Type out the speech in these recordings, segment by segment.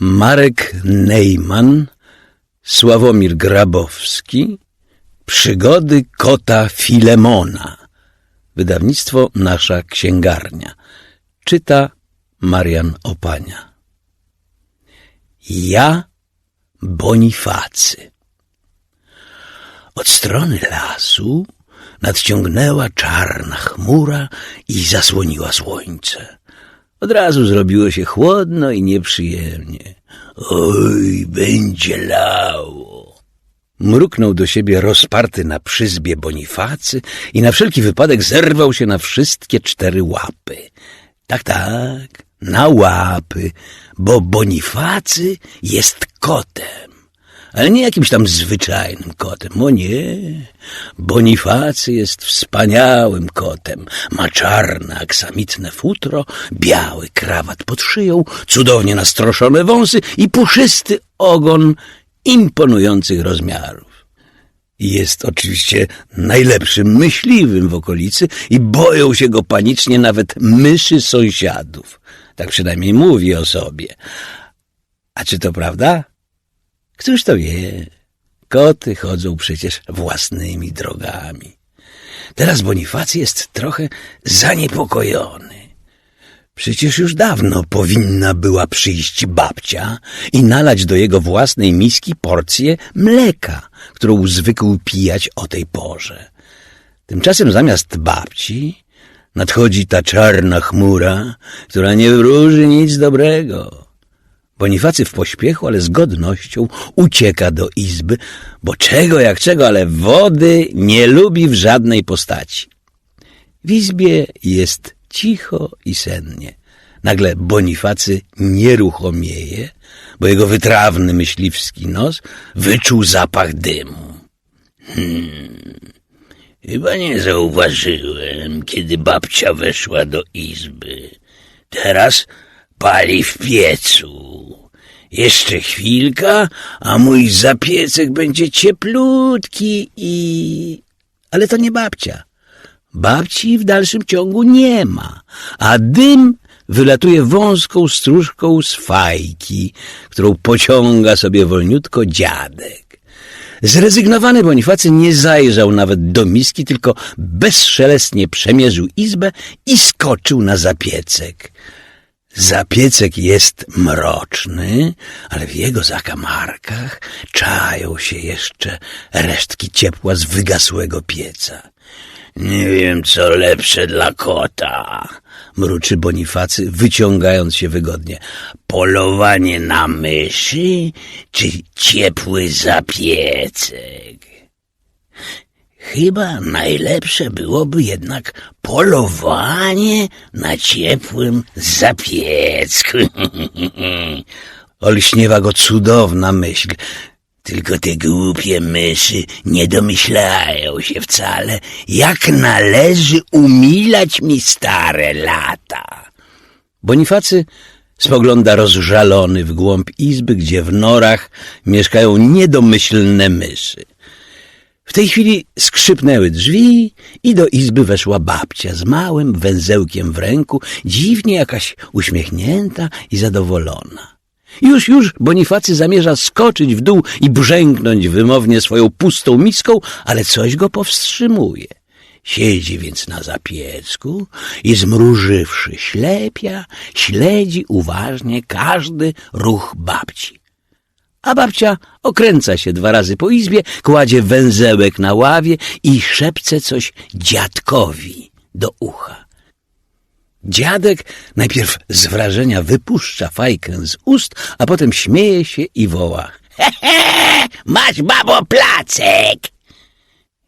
Marek Neyman, Sławomir Grabowski, Przygody kota Filemona. Wydawnictwo Nasza Księgarnia. Czyta Marian Opania. Ja Bonifacy. Od strony lasu nadciągnęła czarna chmura i zasłoniła słońce. Od razu zrobiło się chłodno i nieprzyjemnie. Oj, będzie lało. Mruknął do siebie rozparty na przyzbie Bonifacy i na wszelki wypadek zerwał się na wszystkie cztery łapy. Tak, tak, na łapy, bo Bonifacy jest kotem. Ale nie jakimś tam zwyczajnym kotem, o nie. Bonifacy jest wspaniałym kotem. Ma czarne, aksamitne futro, biały krawat pod szyją, cudownie nastroszone wąsy i puszysty ogon imponujących rozmiarów. Jest oczywiście najlepszym myśliwym w okolicy i boją się go panicznie nawet myszy sąsiadów. Tak przynajmniej mówi o sobie. A czy to prawda? Któż to wie? Koty chodzą przecież własnymi drogami. Teraz Bonifacy jest trochę zaniepokojony. Przecież już dawno powinna była przyjść babcia i nalać do jego własnej miski porcję mleka, którą zwykł pijać o tej porze. Tymczasem zamiast babci nadchodzi ta czarna chmura, która nie wróży nic dobrego. Bonifacy w pośpiechu, ale z godnością ucieka do izby, bo czego jak czego, ale wody nie lubi w żadnej postaci. W izbie jest cicho i sennie. Nagle Bonifacy nieruchomieje, bo jego wytrawny myśliwski nos wyczuł zapach dymu. Hmm, chyba nie zauważyłem, kiedy babcia weszła do izby. Teraz pali w piecu. Jeszcze chwilka, a mój zapiecek będzie cieplutki i... Ale to nie babcia. Babci w dalszym ciągu nie ma, a dym wylatuje wąską stróżką z fajki, którą pociąga sobie wolniutko dziadek. Zrezygnowany Bonifacy nie zajrzał nawet do miski, tylko bezszelestnie przemierzył izbę i skoczył na zapiecek. Zapiecek jest mroczny, ale w jego zakamarkach czają się jeszcze resztki ciepła z wygasłego pieca. Nie wiem, co lepsze dla kota, mruczy Bonifacy, wyciągając się wygodnie. Polowanie na myszy, czy ciepły zapiecek? Chyba najlepsze byłoby jednak polowanie na ciepłym zapiecku. Olśniewa go cudowna myśl. Tylko te głupie myszy nie domyślają się wcale, jak należy umilać mi stare lata. Bonifacy spogląda rozżalony w głąb izby, gdzie w norach mieszkają niedomyślne myszy. W tej chwili skrzypnęły drzwi i do izby weszła babcia z małym węzełkiem w ręku, dziwnie jakaś uśmiechnięta i zadowolona. Już, już Bonifacy zamierza skoczyć w dół i brzęknąć wymownie swoją pustą miską, ale coś go powstrzymuje. Siedzi więc na zapiecku i zmrużywszy ślepia, śledzi uważnie każdy ruch babci. A babcia okręca się dwa razy po izbie, kładzie węzełek na ławie i szepce coś dziadkowi do ucha. Dziadek najpierw z wrażenia wypuszcza fajkę z ust, a potem śmieje się i woła. He, he, masz babo placek!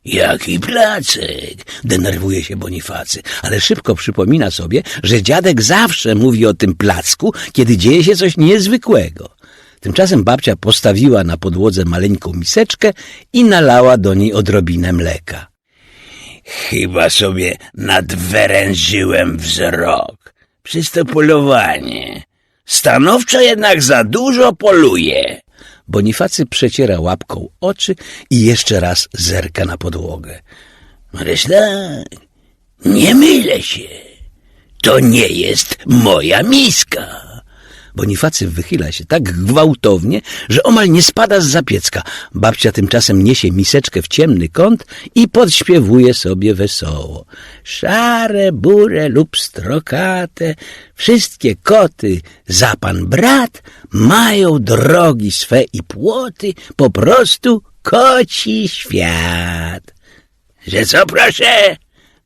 Jaki placek? Denerwuje się Bonifacy, ale szybko przypomina sobie, że dziadek zawsze mówi o tym placku, kiedy dzieje się coś niezwykłego. Tymczasem babcia postawiła na podłodze maleńką miseczkę i nalała do niej odrobinę mleka. Chyba sobie nadwyrężyłem wzrok przez to polowanie. Stanowczo jednak za dużo poluje. Bonifacy przeciera łapką oczy i jeszcze raz zerka na podłogę. Ależ tak, nie mylę się. To nie jest moja miska. Bonifacy wychyla się tak gwałtownie, że omal nie spada z zapiecka. Babcia tymczasem niesie miseczkę w ciemny kąt i podśpiewuje sobie wesoło. Szare, burę lub strokate, wszystkie koty za pan brat mają drogi swe i płoty, po prostu koci świat. Że co proszę?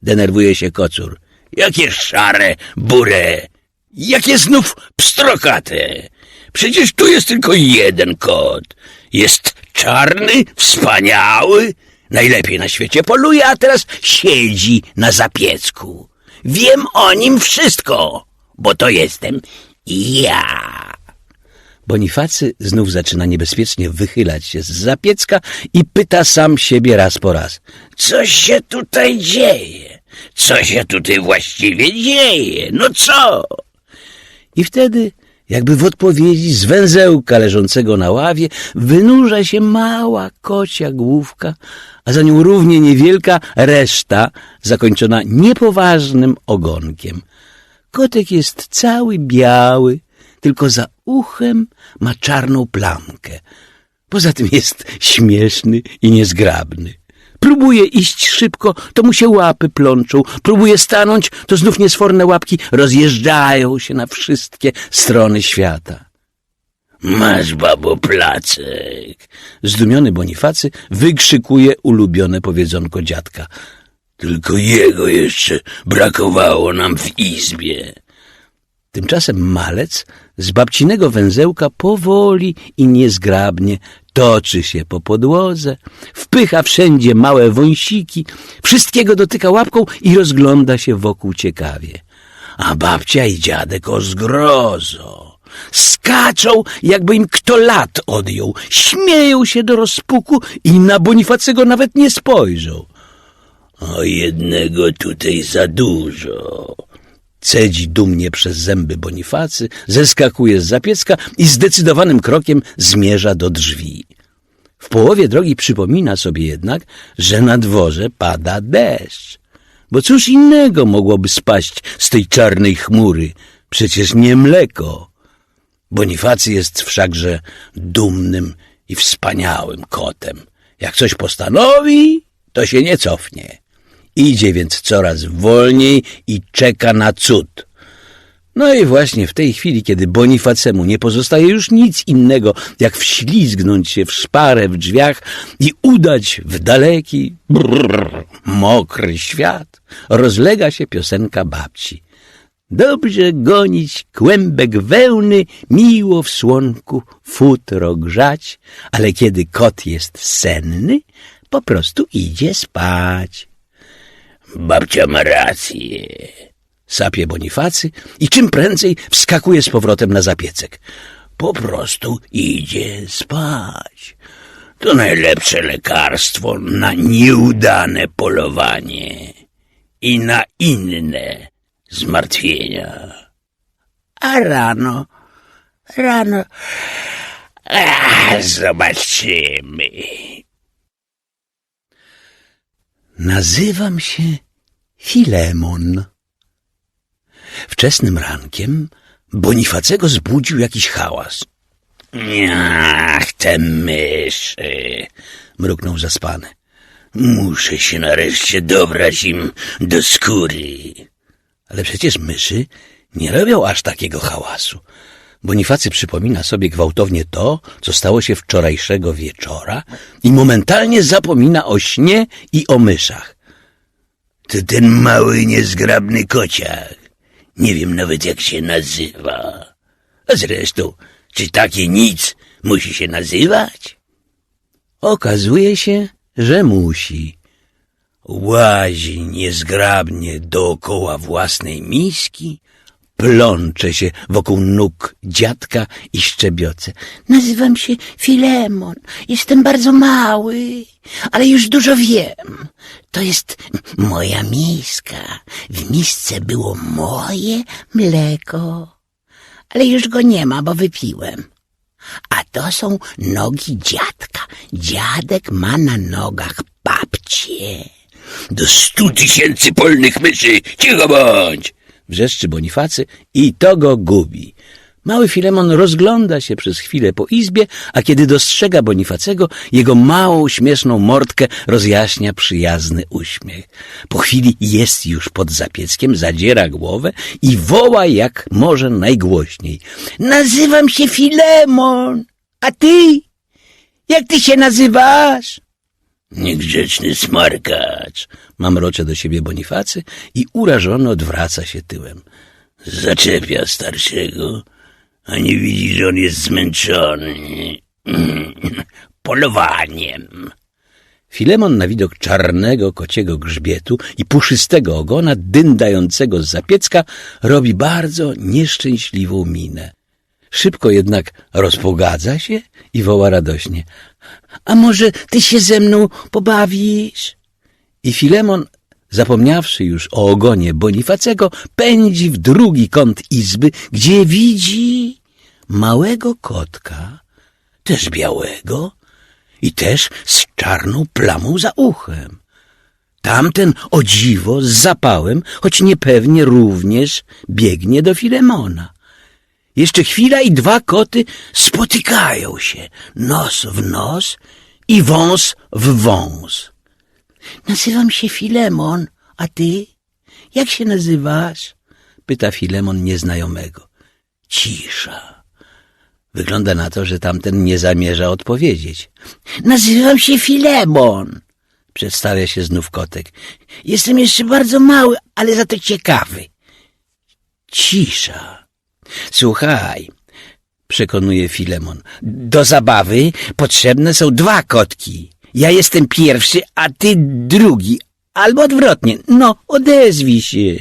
Denerwuje się kocur. Jakie szare, burę? Jakie znów pstrokate? Przecież tu jest tylko jeden kot. Jest czarny, wspaniały, najlepiej na świecie poluje, a teraz siedzi na zapiecku. Wiem o nim wszystko, bo to jestem ja. Bonifacy znów zaczyna niebezpiecznie wychylać się z zapiecka i pyta sam siebie raz po raz. Co się tutaj dzieje? Co się tutaj właściwie dzieje? No co? I wtedy, jakby w odpowiedzi z węzełka leżącego na ławie, wynurza się mała kocia główka, a za nią równie niewielka reszta, zakończona niepoważnym ogonkiem. Kotek jest cały biały, tylko za uchem ma czarną plamkę. Poza tym jest śmieszny i niezgrabny. Próbuje iść szybko, to mu się łapy plączą. Próbuje stanąć, to znów niesforne łapki rozjeżdżają się na wszystkie strony świata. Masz, babo, placek. Zdumiony Bonifacy wykrzykuje ulubione powiedzonko dziadka. Tylko jego jeszcze brakowało nam w izbie. Tymczasem malec z babcinego węzełka powoli i niezgrabnie toczy się po podłodze, wpycha wszędzie małe wąsiki, wszystkiego dotyka łapką i rozgląda się wokół ciekawie. A babcia i dziadek o zgrozo. Skaczą, jakby im kto lat odjął, śmieją się do rozpuku i na Bonifacego nawet nie spojrzą. O jednego tutaj za dużo. Cedzi dumnie przez zęby Bonifacy, zeskakuje z zapiecka i zdecydowanym krokiem zmierza do drzwi. W połowie drogi przypomina sobie jednak, że na dworze pada deszcz. Bo cóż innego mogłoby spaść z tej czarnej chmury? Przecież nie mleko. Bonifacy jest wszakże dumnym i wspaniałym kotem. Jak coś postanowi, to się nie cofnie. Idzie więc coraz wolniej i czeka na cud. No i właśnie w tej chwili, kiedy Bonifacemu nie pozostaje już nic innego, jak wślizgnąć się w szparę w drzwiach i udać w daleki, brrr, mokry świat, rozlega się piosenka babci. Dobrze gonić kłębek wełny, miło w słonku futro grzać, ale kiedy kot jest senny, po prostu idzie spać. Babcia ma rację. Sapie Bonifacy i czym prędzej wskakuje z powrotem na zapiecek. Po prostu idzie spać. To najlepsze lekarstwo na nieudane polowanie i na inne zmartwienia. A rano, rano, zobaczymy. Nazywam się Filemon. Wczesnym rankiem Bonifacego zbudził jakiś hałas. Ach, te myszy, mruknął zaspany. Muszę się nareszcie dobrać im do skóry. Ale przecież myszy nie robią aż takiego hałasu. Bonifacy przypomina sobie gwałtownie to, co stało się wczorajszego wieczora i momentalnie zapomina o śnie i o myszach. To ten mały, niezgrabny kociak. Nie wiem nawet jak się nazywa. A zresztą, czy takie nic musi się nazywać? Okazuje się, że musi. Łazi niezgrabnie dookoła własnej miski, plącze się wokół nóg dziadka i szczebioce. Nazywam się Filemon, jestem bardzo mały, ale już dużo wiem. To jest moja miska. W misce było moje mleko, ale już go nie ma, bo wypiłem. A to są nogi dziadka. Dziadek ma na nogach babcie. Do stu tysięcy polnych myszy! Cicho bądź! Wrzeszczy Bonifacy i to go gubi. Mały Filemon rozgląda się przez chwilę po izbie, a kiedy dostrzega Bonifacego, jego małą, śmieszną mordkę rozjaśnia przyjazny uśmiech. Po chwili jest już pod zapieckiem, zadziera głowę i woła jak może najgłośniej. Nazywam się Filemon, a ty? Jak ty się nazywasz? Niegrzeczny smarkacz, mamrocze do siebie Bonifacy i urażony odwraca się tyłem. Zaczepia starszego, a nie widzi, że on jest zmęczony polowaniem. Filemon na widok czarnego kociego grzbietu i puszystego ogona dyndającego z zapiecka robi bardzo nieszczęśliwą minę. Szybko jednak rozpogadza się i woła radośnie. A może ty się ze mną pobawisz? I Filemon, zapomniawszy już o ogonie Bonifacego, pędzi w drugi kąt izby, gdzie widzi małego kotka, też białego i też z czarną plamą za uchem. Tamten o dziwo z zapałem, choć niepewnie również biegnie do Filemona. Jeszcze chwila i dwa koty spotykają się, nos w nos i wąs w wąs. Nazywam się Filemon, a ty? Jak się nazywasz? Pyta Filemon nieznajomego. Cisza. Wygląda na to, że tamten nie zamierza odpowiedzieć. Nazywam się Filemon. Przedstawia się znów kotek. Jestem jeszcze bardzo mały, ale za to ciekawy. Cisza. Słuchaj, przekonuje Filemon, do zabawy potrzebne są dwa kotki. Ja jestem pierwszy, a ty drugi, albo odwrotnie. No, odezwij się.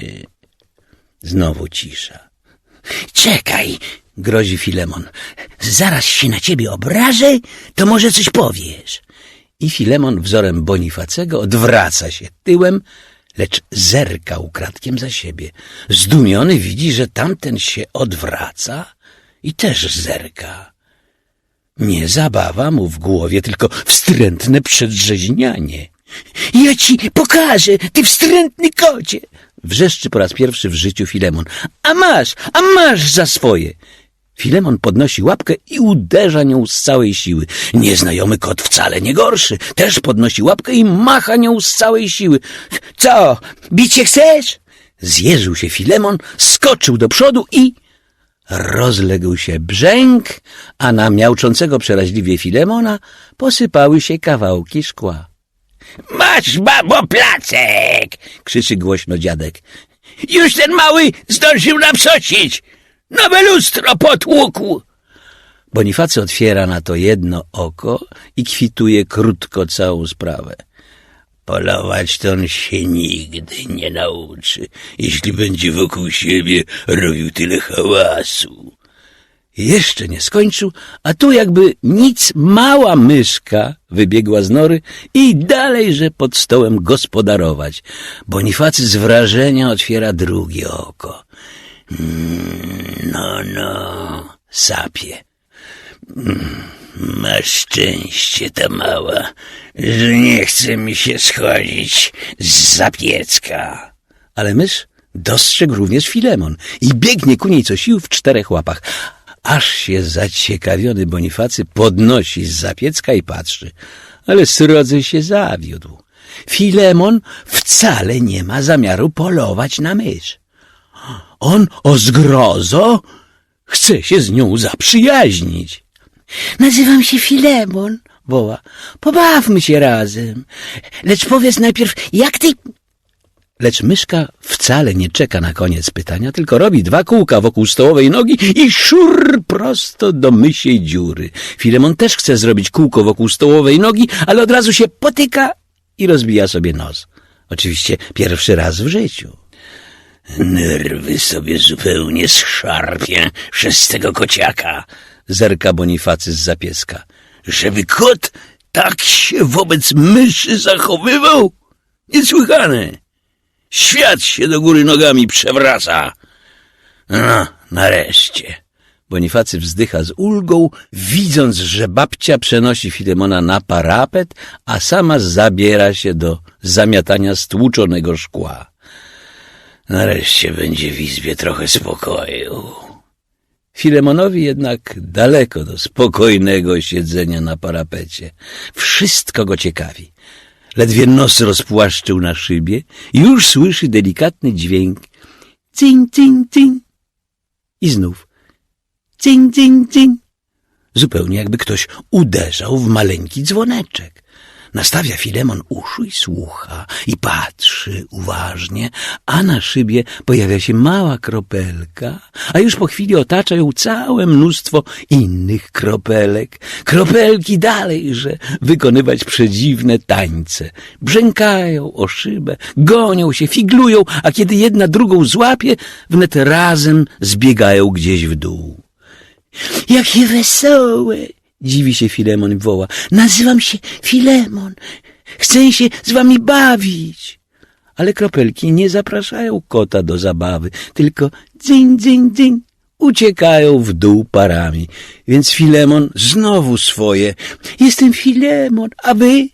Znowu cisza. Czekaj, grozi Filemon. Zaraz się na ciebie obrażę, to może coś powiesz. I Filemon wzorem Bonifacego odwraca się tyłem, lecz zerka ukradkiem za siebie. Zdumiony widzi, że tamten się odwraca i też zerka. Nie zabawa mu w głowie, tylko wstrętne przedrzeźnianie. Ja ci pokażę, ty wstrętny kocie! Wrzeszczy po raz pierwszy w życiu Filemon. A masz, a masz za swoje! Filemon podnosi łapkę i uderza nią z całej siły. Nieznajomy kot wcale nie gorszy. Też podnosi łapkę i macha nią z całej siły. Co, bić się chcesz? Zjeżył się Filemon, skoczył do przodu i rozległ się brzęk, a na miałczącego przeraźliwie Filemona posypały się kawałki szkła. Masz, babo, placek! krzyczy głośno dziadek. Już ten mały zdążył napsocić! Nowe lustro potłukł! Bonifacy otwiera na to jedno oko i kwituje krótko całą sprawę. Polować to on się nigdy nie nauczy, jeśli będzie wokół siebie robił tyle hałasu. Jeszcze nie skończył, a tu jakby nic mała myszka wybiegła z nory i dalejże pod stołem gospodarować. Bonifacy z wrażenia otwiera drugie oko. Mm, no, no, sapie. Mm, Masz szczęście, ta mała, że nie chce mi się schodzić z zapiecka. Ale mysz dostrzegł również Filemon i biegnie ku niej co sił w czterech łapach. Aż się zaciekawiony Bonifacy podnosi z zapiecka i patrzy, ale srodzy się zawiódł. Filemon wcale nie ma zamiaru polować na mysz. On o zgrozo chce się z nią zaprzyjaźnić. Nazywam się Filemon, woła. Pobawmy się razem. Lecz powiedz najpierw, jak ty... Lecz myszka wcale nie czeka na koniec pytania, tylko robi dwa kółka wokół stołowej nogi i szur prosto do mysiej dziury. Filemon też chce zrobić kółko wokół stołowej nogi, ale od razu się potyka i rozbija sobie nos. Oczywiście pierwszy raz w życiu. Nerwy sobie zupełnie szarpie przez tego kociaka, zerka Bonifacy z zapieska. Żeby kot tak się wobec myszy zachowywał? Niesłychane. Świat się do góry nogami przewraca. No, nareszcie. Bonifacy wzdycha z ulgą, widząc, że babcia przenosi Filemona na parapet, a sama zabiera się do zamiatania stłuczonego szkła. Nareszcie będzie w izbie trochę spokoju. Filemonowi jednak daleko do spokojnego siedzenia na parapecie. Wszystko go ciekawi. Ledwie nos rozpłaszczył na szybie, już słyszy delikatny dźwięk. Cing, cing, cing. I znów. Cing, cing, cing. Zupełnie jakby ktoś uderzał w maleńki dzwoneczek. Nastawia Filemon uszu i słucha i patrzy uważnie, a na szybie pojawia się mała kropelka, a już po chwili otacza ją całe mnóstwo innych kropelek. Kropelki dalejże wykonywać przedziwne tańce. Brzękają o szybę, gonią się, figlują, a kiedy jedna drugą złapie, wnet razem zbiegają gdzieś w dół. Jakie wesołe! Dziwi się Filemon i woła. Nazywam się Filemon. Chcę się z wami bawić. Ale kropelki nie zapraszają kota do zabawy, tylko dzyń, dzyń, dzyń. Uciekają w dół parami. Więc Filemon znowu swoje. Jestem Filemon, a wy?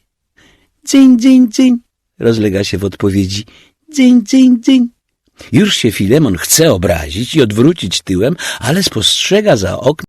Dzyń, dzyń, dzyń. Rozlega się w odpowiedzi. Dzyń, dzyń, dzyń. Już się Filemon chce obrazić i odwrócić tyłem, ale spostrzega za oknem